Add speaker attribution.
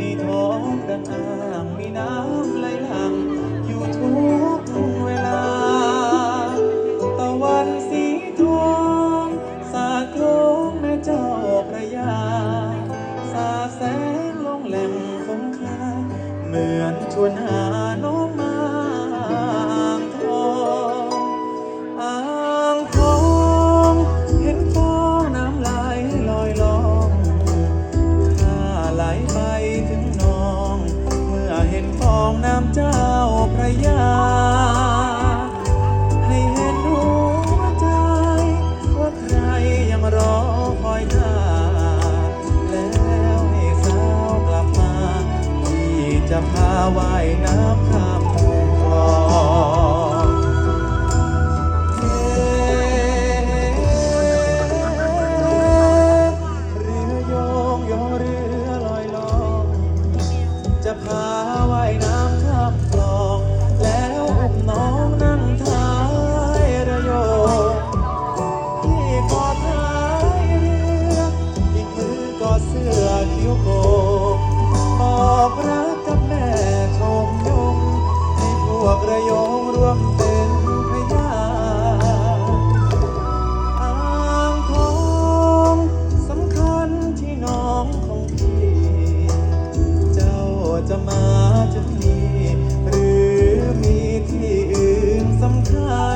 Speaker 1: มีท้องดังอ่าง มีน้ำไหลหลัง อยู่ทุกเวลา ตะวันสีทองสาโครงแม่เจ้าพระยา สาแสงลงแหลมคงคา เหมือนชวนหา ฟองน้ำเจ้าพระยา ให้เห็นหัวใจว่าใครยังรอคอยท่าแล้วให้สาวกลับมา ที่จะพาว่ายน้ำข้า โกบอกรักกับแม่ชมยงให้พวกระโยงรวมเป็นพยาอ่างทองสำคัญที่น้องของพี่ เจ้าจะมาที่นี่หรือมีที่อื่นสำคัญ